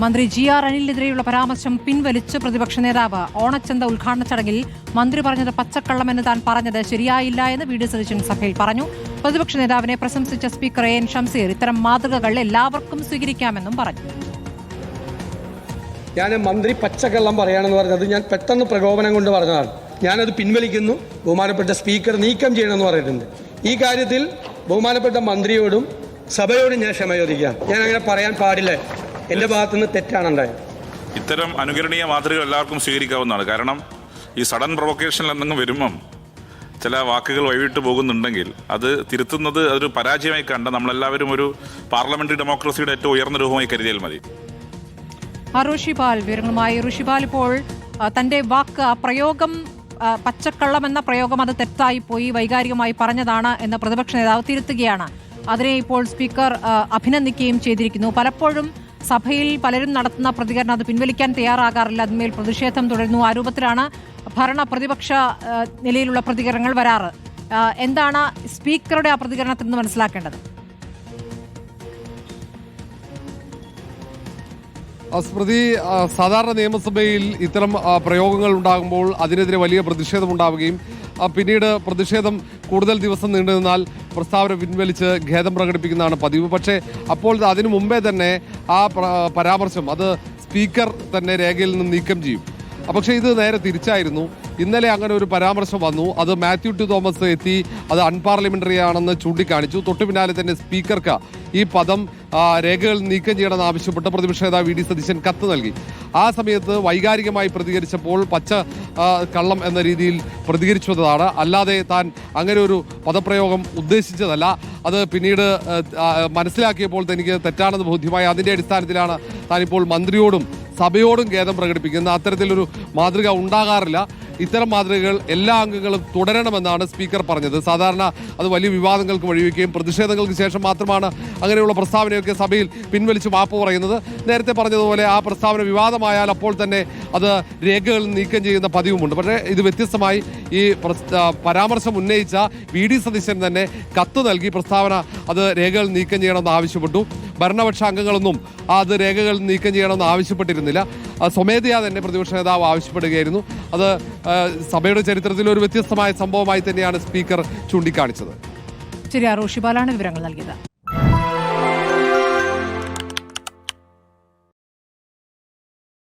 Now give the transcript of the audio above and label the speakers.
Speaker 1: മന്ത്രി G R അനിലിനെതിരെയുള്ള പരാമർശം പിൻവലിച്ച് പ്രതിപക്ഷ നേതാവ് ഓണച്ചന്ത ഉദ്ഘാടന ചടങ്ങിൽ മന്ത്രി പറഞ്ഞത് പച്ചക്കള്ളമെന്ന് താൻ പറഞ്ഞത് ശരിയായില്ല എന്ന് വി ഡി സതീശൻ സഭയിൽ പറഞ്ഞു. പ്രതിപക്ഷ നേതാവിനെ പ്രശംസിച്ച സ്പീക്കർ എ എൻ ഷംസീർ ഇത്തരം മാതൃകകൾ എല്ലാവർക്കും സ്വീകരിക്കാമെന്നും പറഞ്ഞു.
Speaker 2: ഞാൻ മന്ത്രി പച്ചക്കള്ളം പറയാണെന്ന് പറഞ്ഞത് ഞാൻ പെട്ടെന്ന് പ്രകോപനം കൊണ്ട് പറഞ്ഞതാണ്. ഞാനത് പിൻവലിക്കുന്നു. ബഹുമാനപ്പെട്ട സ്പീക്കർ നീക്കം ചെയ്യണമെന്ന് പറഞ്ഞിട്ടുണ്ട്. ഈ കാര്യത്തിൽ ബഹുമാനപ്പെട്ട മന്ത്രിയോടും സഭയോടും ഞാൻ ക്ഷമ ചോദിക്കാം ഞാൻ അങ്ങനെ പറയാൻ പാടില്ല. എന്റെ ഭാഗത്തുനിന്ന് തെറ്റാണ് ഉണ്ടായത്
Speaker 3: ഇത്തരം അനുകരണീയ മാതൃകകൾ എല്ലാവർക്കും സ്വീകരിക്കാവുന്നതാണ്. കാരണം ഈ സഡൻ പ്രൊവക്കേഷനിൽ എന്തെങ്കിലും വരുമ്പം ചില വാക്കുകൾ വഴിവിട്ട് പോകുന്നുണ്ടെങ്കിൽ അത് തിരുത്തുന്നത് അതൊരു പരാജയമായി കണ്ട നമ്മളെല്ലാവരും ഒരു പാർലമെന്ററി ഡെമോക്രസിയുടെ ഏറ്റവും ഉയർന്ന രൂപമായി കരുതിയാൽ മതി.
Speaker 1: ആ ഋഷിപാൽ വിവരങ്ങളുമായി. ഋഷിപാൽ ഇപ്പോൾ തന്റെ വാക്ക് ആ പ്രയോഗം പച്ചക്കള്ളം എന്ന പ്രയോഗം അത് തെറ്റായി പോയി വൈകാരികമായി പറഞ്ഞതാണ് എന്ന് പ്രതിപക്ഷ നേതാവ് തിരുത്തുകയാണ്. അതിനെ ഇപ്പോൾ സ്പീക്കർ അഭിനന്ദിക്കുകയും ചെയ്തിരിക്കുന്നു. പലപ്പോഴും സഭയിൽ പലരും നടത്തുന്ന പ്രതികരണം അത് പിൻവലിക്കാൻ തയ്യാറാകാറില്ല. അതിന്മേൽ പ്രതിഷേധം തുടരുന്നു. ആ രൂപത്തിലാണ് ഭരണ പ്രതിപക്ഷ നിലയിലുള്ള പ്രതികരണങ്ങൾ വരാറ്. എന്താണ് സ്പീക്കറുടെ ആ പ്രതികരണത്തിൽ നിന്ന് മനസ്സിലാക്കേണ്ടത്?
Speaker 4: സ്മൃതി സാധാരണ നിയമസഭയിൽ ഇത്തരം പ്രയോഗങ്ങൾ ഉണ്ടാകുമ്പോൾ അതിനെതിരെ വലിയ പ്രതിഷേധം ഉണ്ടാവുകയും പിന്നീട് പ്രതിഷേധം കൂടുതൽ ദിവസം നീണ്ടു നിന്നാൽ പ്രസ്താവന പിൻവലിച്ച് ഖേദം പ്രകടിപ്പിക്കുന്നതാണ് പതിവ്. പക്ഷേ അപ്പോൾ അതിനു മുമ്പേ തന്നെ ആ പരാമർശം അത് സ്പീക്കർ തന്നെ രേഖയിൽ നിന്ന് നീക്കം ചെയ്യും. പക്ഷേ ഇത് നേരെ തിരിച്ചായിരുന്നു. ഇന്നലെ അങ്ങനെ ഒരു പരാമർശം വന്നു. അത് മാത്യു ടു തോമസ് എത്തി. അത് അൺപാർലമെന്ററി ആണെന്ന് ചൂണ്ടിക്കാണിച്ചു. തൊട്ടു പിന്നാലെ തന്നെ സ്പീക്കർക്ക് ഈ പദം രേഖകൾ നീക്കം ചെയ്യണമെന്ന് ആവശ്യപ്പെട്ട് പ്രതിപക്ഷ നേതാവ് വി ഡി സതീശൻ കത്ത് നൽകി. ആ സമയത്ത് വൈകാരികമായി പ്രതികരിച്ചപ്പോൾ പച്ച കള്ളം എന്ന രീതിയിൽ പ്രതികരിച്ചതാണ് അല്ലാതെ താൻ അങ്ങനെ ഒരു പദപ്രയോഗം ഉദ്ദേശിച്ചതല്ല. അത് പിന്നീട് മനസ്സിലാക്കിയപ്പോൾ തനിക്ക് തെറ്റാണെന്ന് ബോധ്യമായി അതിന്റെ അടിസ്ഥാനത്തിലാണ് താനിപ്പോൾ മന്ത്രിയോടും സഭയോടും ഖേദം പ്രകടിപ്പിക്കുന്ന അത്തരത്തിലൊരു മാതൃക ഉണ്ടാകാറില്ല. ഇത്തരം മാതൃകകൾ എല്ലാ അംഗങ്ങളും തുടരണമെന്നാണ് സ്പീക്കർ പറഞ്ഞത്. സാധാരണ അത് വലിയ വിവാദങ്ങൾക്ക് വഴിവെക്കുകയും പ്രതിഷേധങ്ങൾക്ക് ശേഷം മാത്രമാണ് അങ്ങനെയുള്ള പ്രസ്താവനയൊക്കെ സഭയിൽ പിൻവലിച്ച് മാപ്പ് പറയുന്നത്. നേരത്തെ പറഞ്ഞതുപോലെ ആ പ്രസ്താവന വിവാദമായാൽ അപ്പോൾ തന്നെ അത് രേഖകൾ നീക്കം ചെയ്യുന്ന പതിവുമുണ്ട്. പക്ഷേ ഇത് വ്യത്യസ്തമായി ഈ പരാമർശം ഉന്നയിച്ച വി ഡി സതീശൻ തന്നെ കത്ത് നൽകി പ്രസ്താവന അത് രേഖകൾ നീക്കം ചെയ്യണമെന്ന് ആവശ്യപ്പെട്ടു. ഭരണപക്ഷ അംഗങ്ങളൊന്നും അത് രേഖകൾ നീക്കം ചെയ്യണമെന്ന് ആവശ്യപ്പെട്ടിരുന്നില്ല. സ്വമേധയാ തന്നെ പ്രതിപക്ഷ നേതാവ് ആവശ്യപ്പെടുകയായിരുന്നു. അത് സഭയുടെ ചരിത്രത്തിൽ ഒരു വ്യത്യസ്തമായ സംഭവമായി തന്നെയാണ് സ്പീക്കർ ചൂണ്ടിക്കാണിച്ചത്.
Speaker 1: ശരി ആ ഋഷിപാലാണ് വിവരങ്ങൾ നൽകിയത്.